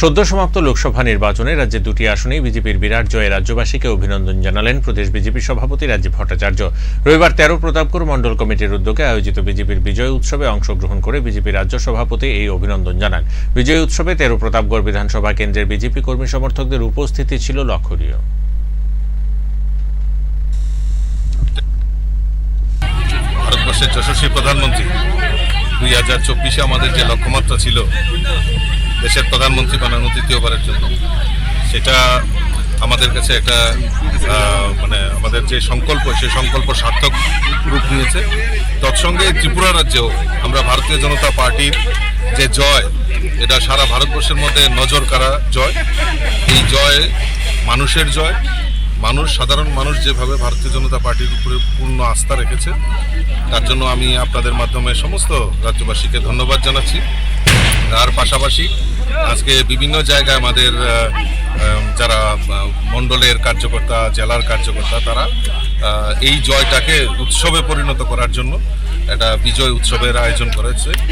সদ্য সমাপ্ত লোকসভা নির্বাচনে রাজ্যের দুটি আসনেই বিজেপির বিরাট জয়ে রাজ্যবাসীকে অভিনন্দন জানালেন প্রদেশ বিজেপি সভাপতি রাজীব ভট্টাচার্য। রবিবার তেরো প্রতাপপুর মণ্ডল কমিটির উদ্যোগে আয়োজিত বিজেপির বিজয় উৎসবে অংশগ্রহণ করে বিজেপি রাজ্য সভাপতি এই অভিনন্দন জানান। বিজয় উৎসবে তেরো প্রতাপগড় বিধানসভা কেন্দ্রের বিজেপি কর্মী সমর্থকদের উপস্থিতি ছিল লক্ষণীয়। ভারতবর্ষের যশস্বী প্রধানমন্ত্রী, দুই হাজার চব্বিশে আমাদের যে লক্ষ্যমাত্রা ছিল দেশের প্রধানমন্ত্রী বানানো তৃতীয়বারের জন্য। সেটা আমাদের কাছে একটা মানে আমাদের যে সংকল্প সেই সংকল্প সার্থক রূপ নিয়েছে। তৎসঙ্গে ত্রিপুরা রাজ্যেও আমরা ভারতীয় জনতা পার্টির যে জয়, এটা সারা ভারতবর্ষের মধ্যে নজর কাড়া জয়। এই জয় মানুষের জয়। মানুষ, সাধারণ মানুষ যেভাবে ভারতীয় জনতা পার্টির উপরে পূর্ণ আস্থা রেখেছে, তার জন্য আমি আপনাদের মাধ্যমে সমস্ত রাজ্যবাসীকে ধন্যবাদ জানাচ্ছি। তার পাশাপাশি আজকে বিভিন্ন জায়গায় আমাদের যারা মণ্ডলের কার্যকর্তা, জেলার কার্যকর্তা, তারা এই জয়টাকে উৎসবে পরিণত করার জন্য একটা বিজয় উৎসবের আয়োজন করেছে।